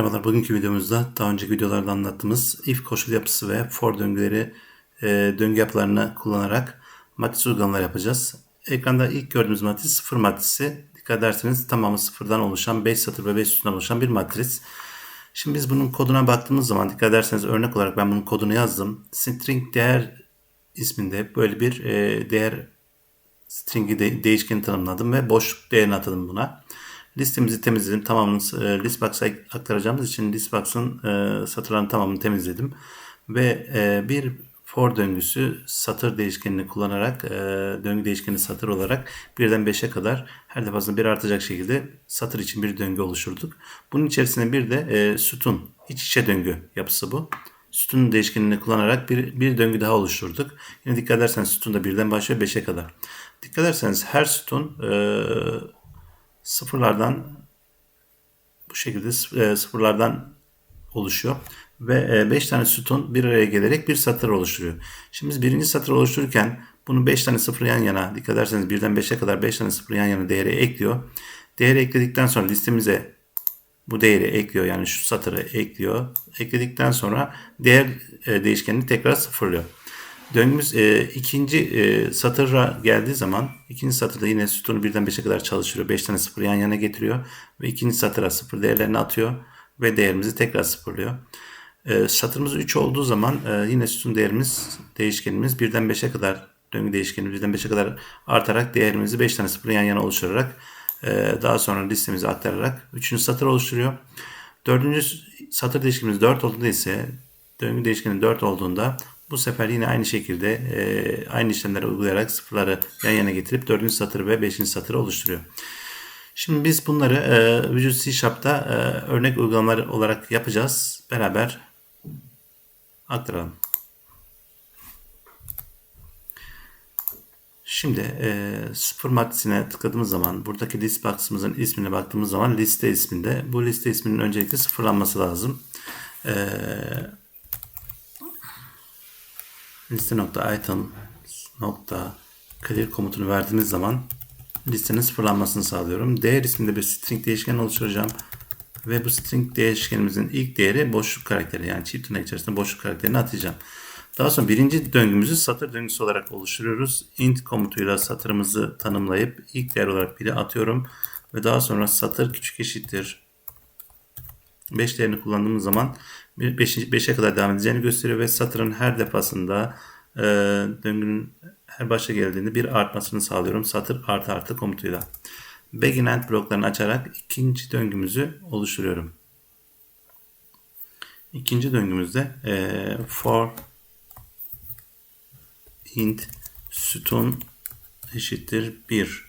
Merhabalar, bugünkü videomuzda daha önceki videolarda anlattığımız if koşul yapısı ve for döngüleri e, döngü yapılarını kullanarak matris uygulamalar yapacağız. Ekranda ilk gördüğümüz matris sıfır matrisi. Dikkat ederseniz tamamı sıfırdan oluşan 5 satır ve 5 sütundan oluşan bir matris. Şimdi biz bunun koduna baktığımız zaman dikkat ederseniz örnek olarak ben bunun kodunu yazdım. String değer isminde böyle bir e, değer stringi de, değişkeni tanımladım ve boş değerini atadım buna. Listemizi temizledim. Tamamını e, listbox'a aktaracağımız için listbox'ın e, satırlarının tamamını temizledim. Ve e, bir for döngüsü satır değişkenini kullanarak e, döngü değişkeni satır olarak birden 5'e kadar her defasında bir artacak şekilde satır için bir döngü oluşturduk. Bunun içerisinde bir de e, sütun iç içe döngü yapısı bu. Sütun değişkenini kullanarak bir, bir döngü daha oluşturduk. Yine dikkat ederseniz sütun da birden başlıyor 5'e kadar. Dikkat ederseniz her sütun e, sıfırlardan bu şekilde e, sıfırlardan oluşuyor. Ve 5 e, tane sütun bir araya gelerek bir satır oluşturuyor. Şimdi biz birinci satır oluştururken bunu 5 tane sıfır yan yana dikkat ederseniz birden 5'e kadar 5 tane sıfır yan yana değeri ekliyor. Değeri ekledikten sonra listemize bu değeri ekliyor. Yani şu satırı ekliyor. Ekledikten sonra değer e, değişkenini tekrar sıfırlıyor. Döngümüz e, ikinci e, satıra geldiği zaman ikinci satırda yine sütunu birden 5'e kadar çalıştırıyor. 5 tane sıfır yan yana getiriyor ve ikinci satıra sıfır değerlerini atıyor ve değerimizi tekrar sıfırlıyor. E, satırımız 3 olduğu zaman e, yine sütun değerimiz değişkenimiz birden 5'e kadar döngü değişkeni birden 5'e kadar artarak değerimizi 5 tane sıfır yan yana oluşturarak e, daha sonra listemize aktararak 3. satır oluşturuyor. Dördüncü satır değişkenimiz 4 olduğunda ise döngü değişkeni 4 olduğunda bu sefer yine aynı şekilde e, aynı işlemleri uygulayarak sıfırları yan yana getirip 4. satır ve 5. satırı oluşturuyor. Şimdi biz bunları e, Visual C Sharp'ta e, örnek uygulamalar olarak yapacağız. Beraber aktaralım. Şimdi e, sıfır maddesine tıkladığımız zaman buradaki list box'ımızın ismine baktığımız zaman liste isminde bu liste isminin öncelikle sıfırlanması lazım. Eee liste nokta item nokta clear komutunu verdiğimiz zaman listenin sıfırlanmasını sağlıyorum. Değer isminde bir string değişken oluşturacağım. Ve bu string değişkenimizin ilk değeri boşluk karakteri yani çift tırnak içerisinde boşluk karakterini atacağım. Daha sonra birinci döngümüzü satır döngüsü olarak oluşturuyoruz. int komutuyla satırımızı tanımlayıp ilk değer olarak biri atıyorum. Ve daha sonra satır küçük eşittir 5 değerini kullandığımız zaman 5'e kadar devam edeceğini gösteriyor ve satırın her defasında e, döngünün her başa geldiğinde bir artmasını sağlıyorum. Satır artı artı komutuyla. Begin end bloklarını açarak ikinci döngümüzü oluşturuyorum. İkinci döngümüzde e, for int sütun eşittir 1.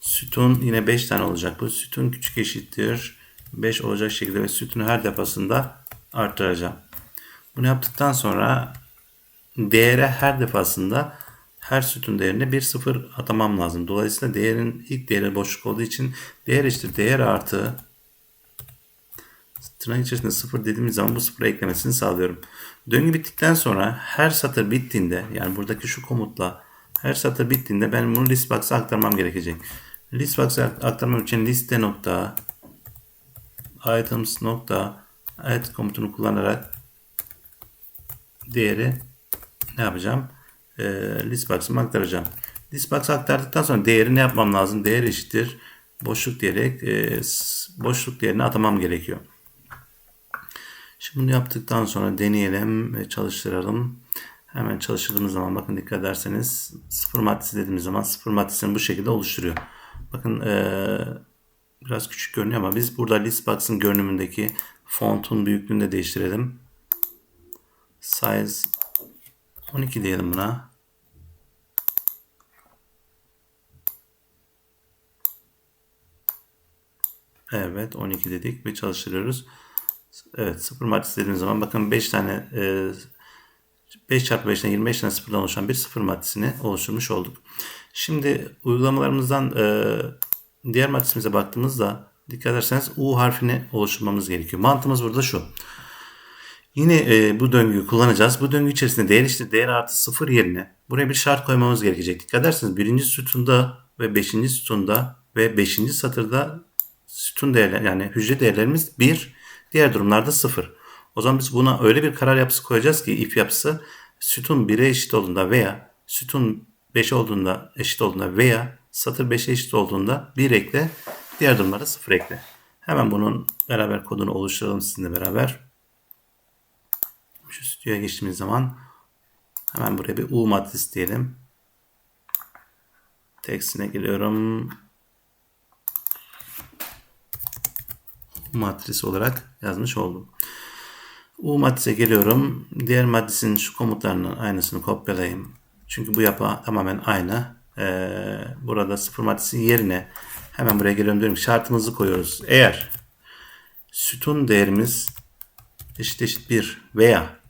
Sütun yine 5 tane olacak. Bu sütun küçük eşittir 5 olacak şekilde ve sütunu her defasında arttıracağım. Bunu yaptıktan sonra değere her defasında her sütun değerine bir sıfır atamam lazım. Dolayısıyla değerin ilk değeri boşluk olduğu için değer eşittir değer artı tırnak içerisinde sıfır dediğimiz zaman bu sıfıra eklemesini sağlıyorum. Döngü bittikten sonra her satır bittiğinde yani buradaki şu komutla her satır bittiğinde ben bunu listbox'a aktarmam gerekecek. Listbox'a aktarmam için liste nokta items nokta add komutunu kullanarak değeri ne yapacağım? E, listbox'ıma aktaracağım. Listbox'a aktardıktan sonra değeri ne yapmam lazım? Değer eşittir boşluk diyerek e, boşluk değerini atamam gerekiyor. Şimdi bunu yaptıktan sonra deneyelim ve çalıştıralım. Hemen çalıştırdığımız zaman bakın dikkat ederseniz sıfır maddesi dediğimiz zaman sıfır maddesini bu şekilde oluşturuyor. Bakın eee biraz küçük görünüyor ama biz burada listbox'ın görünümündeki fontun büyüklüğünü de değiştirelim. Size 12 diyelim buna. Evet 12 dedik ve çalıştırıyoruz. Evet sıfır matrisi dediğimiz zaman bakın 5 tane e, 5 çarpı 5'ten 25 tane sıfırdan oluşan bir sıfır matrisini oluşturmuş olduk. Şimdi uygulamalarımızdan e, diğer matrisimize baktığımızda dikkat ederseniz U harfini oluşturmamız gerekiyor. Mantığımız burada şu. Yine e, bu döngüyü kullanacağız. Bu döngü içerisinde değer işte değer artı sıfır yerine buraya bir şart koymamız gerekecek. Dikkat ederseniz birinci sütunda ve beşinci sütunda ve beşinci satırda sütun değerler yani hücre değerlerimiz bir Diğer durumlarda 0. O zaman biz buna öyle bir karar yapısı koyacağız ki if yapısı sütun 1'e eşit olduğunda veya sütun 5 olduğunda eşit olduğunda veya satır 5'e eşit olduğunda 1 ekle. Diğer durumlarda 0 ekle. Hemen bunun beraber kodunu oluşturalım sizinle beraber. Şu stüdyoya geçtiğimiz zaman hemen buraya bir U matrisi diyelim. Tekstine geliyorum. Matris olarak yazmış oldum. U matrise geliyorum. Diğer matrisin şu komutlarının aynısını kopyalayayım. Çünkü bu yapı tamamen aynı. Ee, burada sıfır matrisi yerine hemen buraya geliyorum diyorum şartımızı koyuyoruz. Eğer sütun değerimiz eşit eşit 1 veya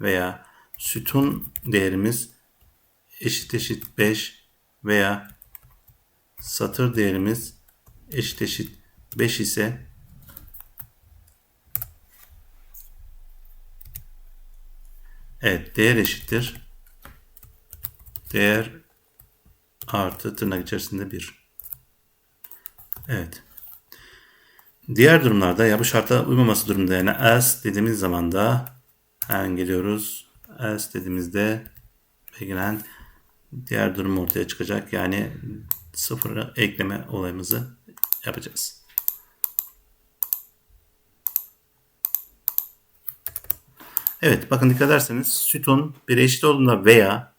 veya sütun değerimiz eşit eşit 5 veya satır değerimiz eşit eşit 5 ise Evet değer eşittir. Değer artı tırnak içerisinde 1. Evet. Diğer durumlarda ya bu şarta uymaması durumunda yani else dediğimiz zaman da hemen geliyoruz. Else dediğimizde beklenen diğer durum ortaya çıkacak. Yani sıfıra ekleme olayımızı yapacağız. Evet bakın dikkat ederseniz sütun 1 eşit olduğunda veya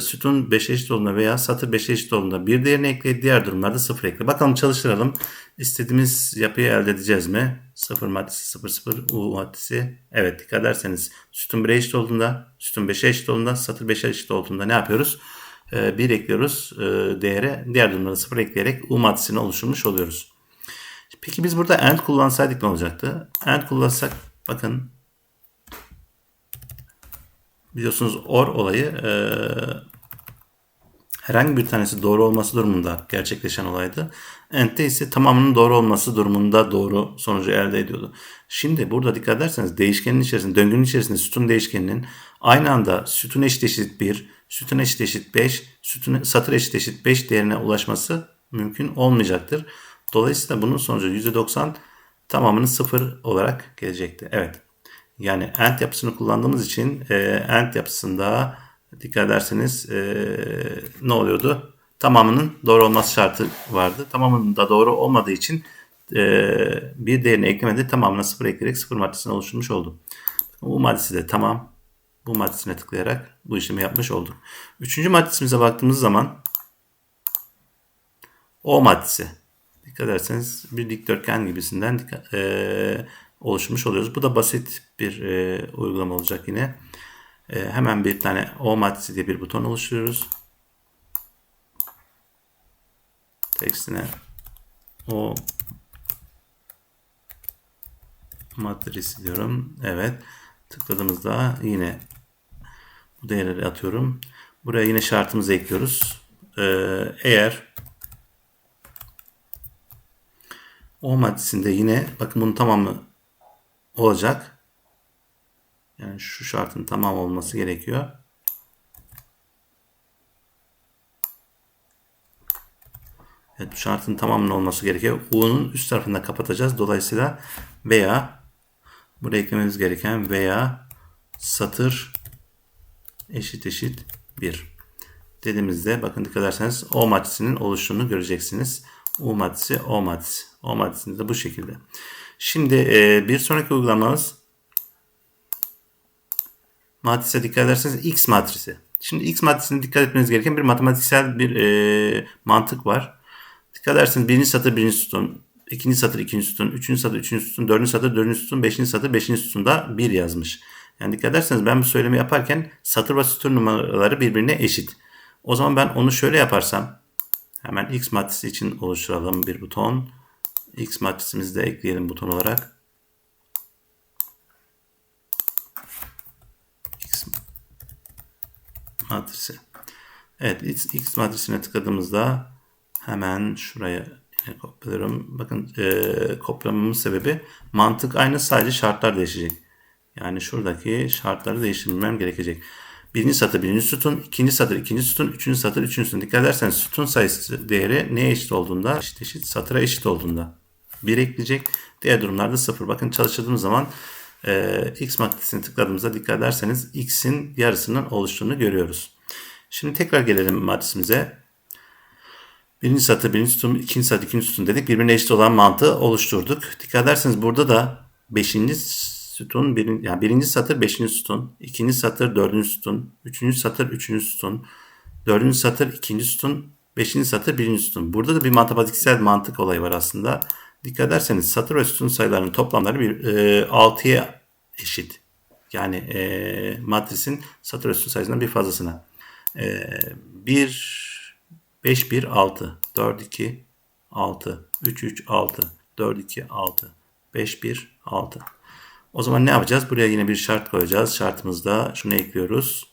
sütun 5 eşit olduğunda veya satır 5 eşit olduğunda bir değerini ekle diğer durumlarda 0 ekle. Bakalım çalıştıralım. İstediğimiz yapıyı elde edeceğiz mi? 0 maddesi 0 0 U maddesi. Evet dikkat ederseniz sütun 1'e eşit olduğunda sütun 5'e eşit olduğunda satır 5'e eşit olduğunda ne yapıyoruz? 1 e, ekliyoruz e, değere diğer durumlarda 0 ekleyerek U maddesini oluşturmuş oluyoruz. Peki biz burada AND kullansaydık ne olacaktı? AND kullansak bakın biliyorsunuz OR olayı e, herhangi bir tanesi doğru olması durumunda gerçekleşen olaydı. AND'de ise tamamının doğru olması durumunda doğru sonucu elde ediyordu. Şimdi burada dikkat ederseniz değişkenin içerisinde, döngünün içerisinde sütun değişkeninin aynı anda sütun eşit eşit 1, sütun eşit eşit 5, sütun satır eşit eşit 5 değerine ulaşması mümkün olmayacaktır. Dolayısıyla bunun sonucu %90 tamamını 0 olarak gelecekti. Evet. Yani AND yapısını kullandığımız için e, AND yapısında dikkat ederseniz e, ne oluyordu? Tamamının doğru olması şartı vardı. Tamamının da doğru olmadığı için e, bir değerini eklemedi. Tamamına sıfır ekleyerek sıfır maddesini oluşturmuş oldu. Bu maddesi de tamam. Bu maddesine tıklayarak bu işlemi yapmış olduk. Üçüncü maddesimize baktığımız zaman O maddesi. Dikkat ederseniz bir dikdörtgen gibisinden e, oluşmuş oluyoruz. Bu da basit bir e, uygulama olacak yine. E, hemen bir tane O matrisi diye bir buton oluşturuyoruz. Tekstine O matrisi diyorum. Evet. Tıkladığımızda yine bu değerleri atıyorum. Buraya yine şartımızı ekliyoruz. Ee, eğer o maddesinde yine bakın bunun tamamı olacak. Yani şu şartın tamam olması gerekiyor. Evet bu şartın tamamının olması gerekiyor. U'nun üst tarafında kapatacağız. Dolayısıyla veya buraya eklememiz gereken veya satır eşit eşit 1 dediğimizde bakın dikkat ederseniz O maddesinin oluştuğunu göreceksiniz. U maddesi O maddesi. O maddesinde de bu şekilde. Şimdi e, bir sonraki uygulamamız matrise dikkat ederseniz X matrisi. Şimdi X matrisine dikkat etmeniz gereken bir matematiksel bir e, mantık var. Dikkat ederseniz birinci satır birinci sütun, ikinci satır ikinci sütun, üçüncü satır üçüncü sütun, dördüncü satır dördüncü sütun, beşinci satır beşinci sütunda bir yazmış. Yani dikkat ederseniz ben bu söylemi yaparken satır ve sütun numaraları birbirine eşit. O zaman ben onu şöyle yaparsam hemen X matrisi için oluşturalım bir buton. X matrisimizi de ekleyelim buton olarak. X matrisi. Evet X, X matrisine tıkladığımızda hemen şuraya yine kopyalıyorum. Bakın e, kopyalamamın sebebi mantık aynı sadece şartlar değişecek. Yani şuradaki şartları değiştirmem gerekecek. Birinci satır birinci sütun, ikinci satır ikinci sütun, üçüncü satır üçüncü sütun. Dikkat ederseniz sütun sayısı değeri neye eşit olduğunda eşit eşit satıra eşit olduğunda. 1 ekleyecek. Diğer durumlarda 0. Bakın çalıştırdığımız zaman e, x matrisini tıkladığımızda dikkat ederseniz x'in yarısının oluştuğunu görüyoruz. Şimdi tekrar gelelim matrisimize. Birinci satır, birinci sütun, ikinci satır, ikinci sütun dedik. Birbirine eşit olan mantığı oluşturduk. Dikkat ederseniz burada da beşinci sütun, birin, yani birinci satır beşinci sütun, ikinci satır dördüncü sütun, üçüncü satır üçüncü sütun, dördüncü satır ikinci sütun, beşinci satır birinci sütun. Burada da bir matematiksel mantık olayı var aslında. Dikkat ederseniz satır ve sütun sayılarının toplamları bir e, 6'ya eşit. Yani e, matrisin satır ve sütun sayısından bir fazlasına. E, 1, 5, 1, 6, 4, 2, 6, 3, 3, 6, 4, 2, 6, 5, 1, 6. O zaman ne yapacağız? Buraya yine bir şart koyacağız. Şartımızda şunu ekliyoruz.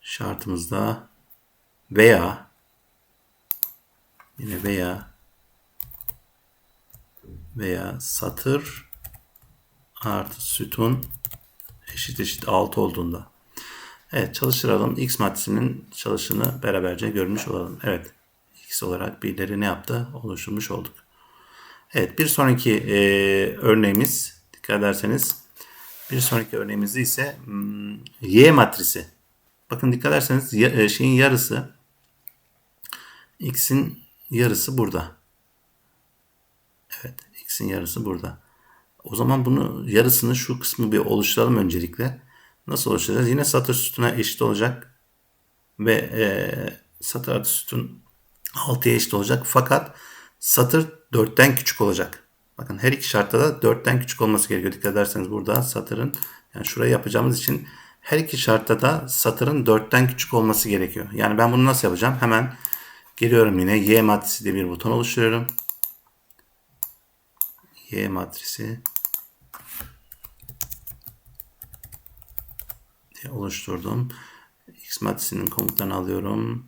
Şartımızda veya yine veya veya satır artı sütun eşit eşit 6 olduğunda. Evet çalıştıralım. X maddesinin çalışını beraberce görmüş olalım. Evet. X olarak birileri ne yaptı? Oluşturmuş olduk. Evet bir sonraki e, örneğimiz dikkat ederseniz bir sonraki örneğimizde ise hmm, Y matrisi. Bakın dikkat ederseniz e, şeyin yarısı X'in yarısı burada. Evet x'in yarısı burada. O zaman bunu yarısını şu kısmı bir oluşturalım öncelikle. Nasıl oluşturacağız? Yine satır sütuna eşit olacak. Ve e, satır artı sütun 6'ya eşit olacak. Fakat satır 4'ten küçük olacak. Bakın her iki şartta da 4'ten küçük olması gerekiyor. Dikkat ederseniz burada satırın yani şurayı yapacağımız için her iki şartta da satırın 4'ten küçük olması gerekiyor. Yani ben bunu nasıl yapacağım? Hemen geliyorum yine Y matrisi diye bir buton oluşturuyorum. Y matrisi diye oluşturdum. X matrisinin komutlarını alıyorum.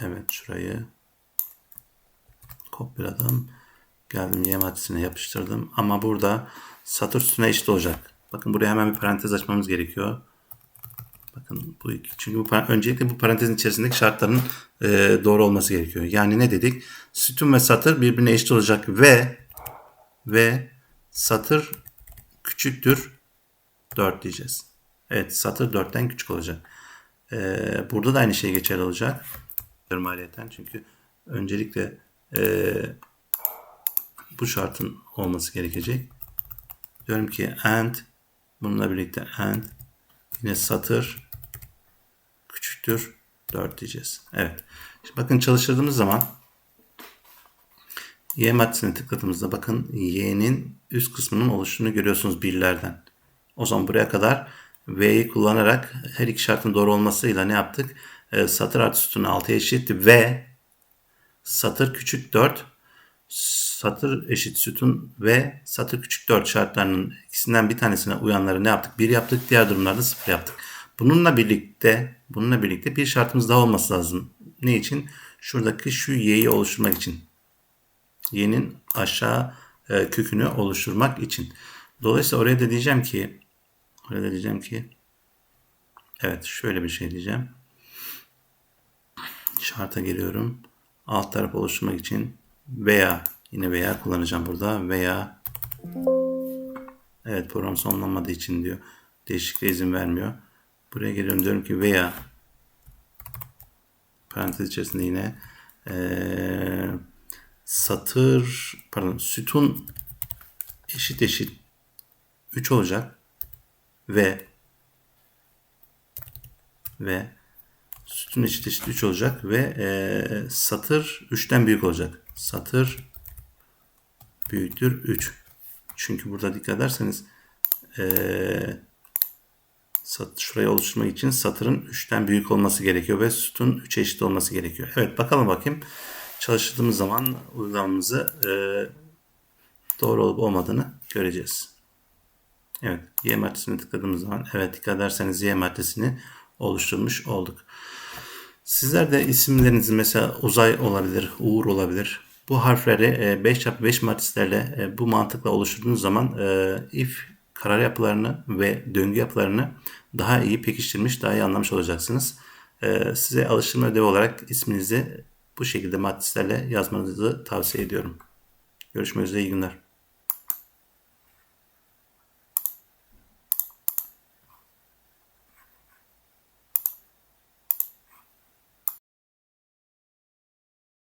Evet şurayı kopyaladım. Geldim Y matrisine yapıştırdım. Ama burada satır üstüne eşit olacak. Bakın buraya hemen bir parantez açmamız gerekiyor. Bakın bu iki. Çünkü bu öncelikle bu parantezin içerisindeki şartların e, doğru olması gerekiyor. Yani ne dedik? Sütun ve satır birbirine eşit olacak ve ve satır küçüktür 4 diyeceğiz. Evet satır 4'ten küçük olacak. Ee, burada da aynı şey geçerli olacak. Maliyeten çünkü öncelikle e, bu şartın olması gerekecek. Diyorum ki and bununla birlikte and yine satır küçüktür 4 diyeceğiz. Evet. Şimdi bakın çalıştırdığımız zaman Y maddesine tıkladığımızda bakın Y'nin üst kısmının oluştuğunu görüyorsunuz birlerden. O zaman buraya kadar V'yi kullanarak her iki şartın doğru olmasıyla ne yaptık? E, satır artı sütunu 6'ya eşit ve satır küçük 4 satır eşit sütun ve satır küçük 4 şartlarının ikisinden bir tanesine uyanları ne yaptık? 1 yaptık. Diğer durumlarda 0 yaptık. Bununla birlikte bununla birlikte bir şartımız daha olması lazım. Ne için? Şuradaki şu y'yi oluşturmak için y'nin aşağı e, kökünü oluşturmak için. Dolayısıyla oraya da diyeceğim ki oraya da diyeceğim ki evet şöyle bir şey diyeceğim. Şarta geliyorum. Alt taraf oluşturmak için veya yine veya kullanacağım burada veya evet program sonlanmadığı için diyor. Değişikliğe izin vermiyor. Buraya geliyorum diyorum ki veya parantez içerisinde yine eee satır pardon sütun eşit eşit 3 olacak ve ve sütun eşit eşit 3 olacak ve e, satır 3'ten büyük olacak. Satır büyüktür 3. Çünkü burada dikkat ederseniz e, sat, şurayı oluşturmak için satırın 3'ten büyük olması gerekiyor ve sütun 3 eşit olması gerekiyor. Evet bakalım bakayım çalıştırdığımız zaman uygulamamızı e, doğru olup olmadığını göreceğiz. Evet, Y maddesine tıkladığımız zaman evet dikkat ederseniz Y maddesini oluşturmuş olduk. Sizler de isimleriniz mesela uzay olabilir, uğur olabilir. Bu harfleri 5 çarpı 5 matrislerle e, bu mantıkla oluşturduğunuz zaman e, if karar yapılarını ve döngü yapılarını daha iyi pekiştirmiş, daha iyi anlamış olacaksınız. E, size alıştırma ödevi olarak isminizi bu şekilde matrislerle yazmanızı tavsiye ediyorum. Görüşmek üzere iyi günler.